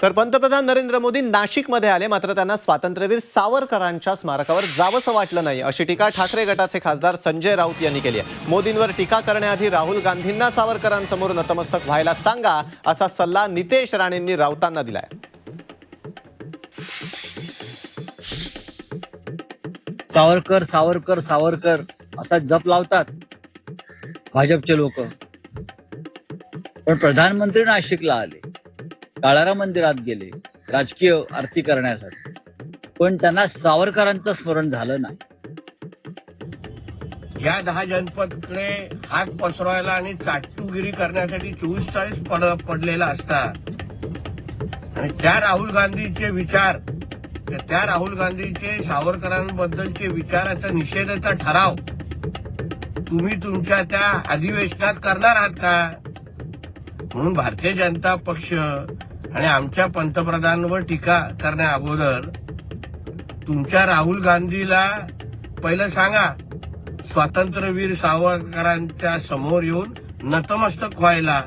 तर पंतप्रधान नरेंद्र मोदी नाशिकमध्ये आले. मात्र त्यांना स्वातंत्र्यवीर सावरकरांच्या स्मारकावर जावंसं वाटलं नाही. अशी टीका ठाकरे गटाचे खासदार संजय राऊत यांनी केली आहे. मोदींवर टीका करण्याआधी राहुल गांधींना सावरकरांसमोर नतमस्तक व्हायला सांगा असा सल्ला नितेश राणेंनी राऊतांना दिलाय. सावरकर सावरकर सावरकर असा जप लावतात भाजपचे लोक. पण प्रधानमंत्री नाशिकला आले. काळारा मंदिरात गेले राजकीय आरती करण्यासाठी. पण त्यांना सावरकरांचं स्मरण झालं नाही. या दहा जनपदकडे हात पसरवायला आणि चाटूगिरी करण्यासाठी चोवीस तास पड पडलेला असता आणि त्या राहुल गांधीचे विचार त्या राहुल गांधीचे सावरकरांबद्दलचे विचाराचा निषेधाचा ठराव तुम्ही तुमच्या त्या अधिवेशनात करणार आहात का? म्हणून भारतीय जनता पक्ष आणि आमच्या पंतप्रधानांवर टीका करण्या अगोदर तुमच्या राहुल गांधीला पहिलं सांगा स्वातंत्र्यवीर सावरकरांच्या समोर येऊन नतमस्तक व्हायला.